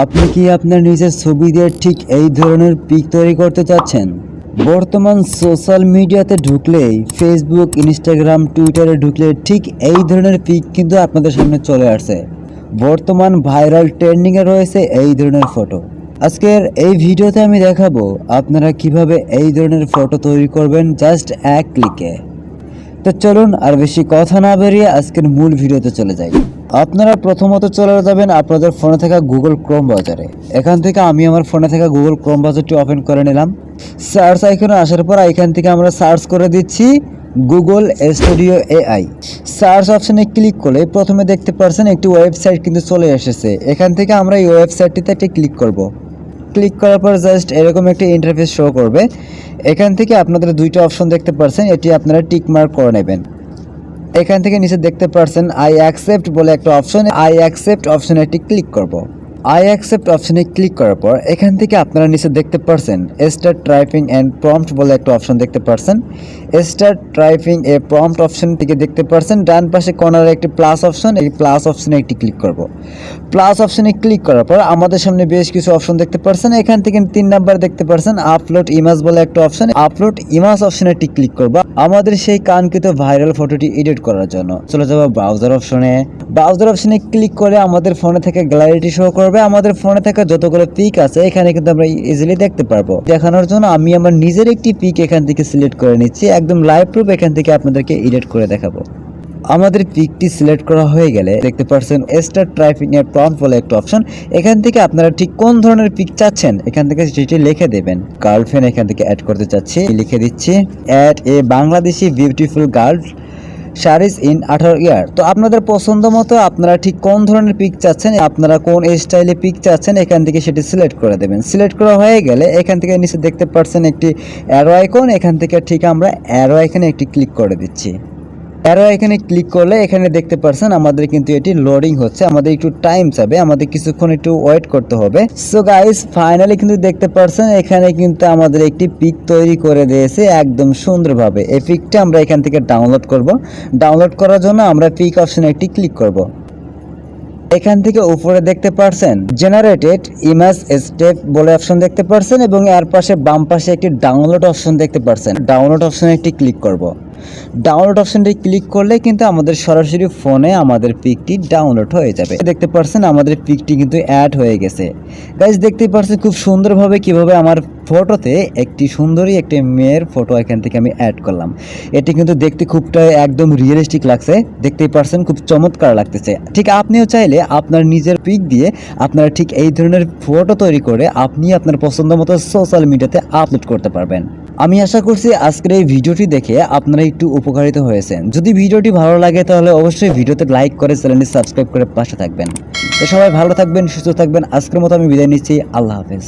আপনি কি আপনার নিজের ছবি দিয়ে ঠিক এই ধরনের পিক তৈরি করতে চাচ্ছেন? বর্তমান সোশ্যাল মিডিয়াতে ঢুকলেই ফেসবুক ইনস্টাগ্রাম টুইটারে ঢুকলে ঠিক এই ধরনের পিক কিন্তু আপনাদের সামনে চলে আসছে। বর্তমান ভাইরাল ট্রেন্ডিংয়ে রয়েছে এই ধরনের ফটো আজকের এই ভিডিওতে আমি দেখাবো আপনারা কীভাবে এই ধরনের ফটো তৈরি করবেন জাস্ট এক ক্লিকে তো চলুন আর বেশি কথা না বেরিয়ে আজকের মূল ভিডিওতে চলে যাই। আপনারা প্রথমত চলে যাবেন আপনাদের ফোনে থাকা গুগল ক্রোম বাজারে এখান থেকে আমি আমার ফোনে থাকা গুগল ক্রোম বাজারটি ওপেন করে নিলাম। সার্চ আইকনে আসার পর এখান থেকে আমরা সার্চ করে দিচ্ছি গুগল স্টুডিও এআই। সার্চ অপশানে ক্লিক করলে প্রথমে দেখতে পারছেন একটি ওয়েবসাইট কিন্তু চলে এসেছে। এখান থেকে আমরা এই ওয়েবসাইটটিতে একটি ক্লিক করব। ক্লিক করার পর জাস্ট এরকম একটা ইন্টারফেস শো করবে। এখান থেকে আপনাদের দুইটা অপশন দেখতে পারছেন, এটি আপনারা টিক মার্ক করে নেবেন। এখান থেকে নিচে দেখতে পারছেন আই অ্যাকসেপ্ট বলে একটা অপশন আই অ্যাকসেপ্ট অপশনে একটি ক্লিক করব। আই অ্যাকসেপ্ট অপশনে ক্লিক করার পর, এখান থেকে আপনারা নিচে দেখতে পারছেন স্টার্ট টাইপিং অ্যান্ড প্রম্পট বলে একটা অপশন দেখতে পারছেন। Start typing a prompt option থেকে দেখতে পারছেন, ডান পাশে কর্নারে একটি প্লাস অপশন এই প্লাস অপশনে একটি ক্লিক করব। প্লাস অপশনে ক্লিক করার পর, আমাদের সামনে বেশ কিছু অপশন দেখতে পারছেন, এখান থেকে তিন নাম্বার দেখতে পারছেন আপলোড ইমেজ বলে একটা অপশন আপলোড ইমেজ অপশনে একটি ক্লিক করব, আমাদের সেই কাঙ্ক্ষিত ভাইরাল ফটোটি এডিট করার জন্য। চলে যাব ব্রাউজার অপশনে ব্রাউজার অপশনে ক্লিক করে আমাদের ফোনে থেকে গ্যালারিটি শো করবে। আমাদের ফোনে থাকা যতগুলো পিক আছে, এখানে কিন্তু আমরা ইজিলি দেখতে পারব। দেখানোর জন্য আমি আমার নিজের একটি পিক এখান থেকে সিলেক্ট করে নিচ্ছি, একদম লাইভ প্রুফ এখান থেকে আপনাদেরকে এডিট করে দেখাবো। আমাদের পিকটি সিলেক্ট করা হয়ে গেলে দেখতে পাচ্ছেন স্টার ট্রাইপিং এর প্রম্পট বলে একটা অপশন এখান থেকে আপনারা ঠিক কোন ধরনের পিক চাচ্ছেন, এখান থেকে সেটি লিখে দেবেন। গার্লফ্রেন্ড এখান থেকে অ্যাড করতে চাচ্ছি, লিখে দিচ্ছি add a Bangladeshi beautiful girl saris in আঠারো ইয়ার। তো আপনাদের পছন্দ মতো আপনারা ঠিক কোন ধরনের পিক চাচ্ছেন, আপনারা কোন স্টাইলে পিক চাচ্ছেন, এখান থেকে সেটি সিলেক্ট করে দেবেন। সিলেক্ট করা হয়ে গেলে এখান থেকে নিচে দেখতে পাচ্ছেন একটি অ্যারো আইকন এখান থেকে ঠিক আমরা অ্যারো আইকনে একটি ক্লিক করে দিচ্ছি। অ্যারো এখানে ক্লিক করলে এখানে দেখতে পারছেন আমাদের কিন্তু এটি লোডিং হচ্ছে। আমাদের একটু টাইম যাবে আমাদের কিছুক্ষণ একটু ওয়েট করতে হবে। সো গাইস ফাইনালি কিন্তু দেখতে পারছেন এখানে কিন্তু আমাদের একটি পিক তৈরি করে দিয়েছে একদম সুন্দরভাবে। এই পিকটা আমরা এখান থেকে ডাউনলোড করব। ডাউনলোড করার জন্য আমরা পিক অপশনে একটি ক্লিক করব। এখান থেকে উপরে দেখতে পারছেন জেনারেটেড ইমেজ স্টেপ বলে অপশন দেখতে পারছেন এবং এর পাশে বাম পাশে একটি ডাউনলোড অপশন দেখতে পারছেন। ডাউনলোড অপশনে একটি ক্লিক করব। ডাউনলোড অপশনটি ক্লিক করলে কিন্তু আমাদের সরাসরি ফোনে আমাদের পিকটি ডাউনলোড হয়ে যাবে। দেখতে পারছেন আমাদের পিকটি কিন্তু অ্যাড হয়ে গেছে। গাইজ দেখতে পারছেন খুব সুন্দরভাবে কীভাবে আমার ফটোতে একটি সুন্দরী একটি মেয়ের ফটো এখান থেকে আমি অ্যাড করলাম। এটি কিন্তু দেখতে খুবটা একদম রিয়েলিস্টিক লাগছে। দেখতেই পারছেন খুব চমৎকার লাগতেছে। ঠিক আপনিও চাইলে আপনার নিজের পিক দিয়ে আপনারা ঠিক এই ধরনের ফটো তৈরি করে আপনি আপনার পছন্দ মতো সোশ্যাল মিডিয়াতে আপলোড করতে পারবেন। আমি আশা করছি আজকের এই ভিডিওটি দেখে আপনারা একটু উপকারিত হয়েছে। যদি ভিডিওটি ভালো লাগে, তাহলে অবশ্যই ভিডিওতে লাইক করে চ্যানেলটি সাবস্ক্রাইব করে পাশে থাকবেন। তো সবাই ভালো থাকবেন, সুস্থ থাকবেন। আজকের মতো আমি বিদায় নিচ্ছি। আল্লাহ হাফেজ।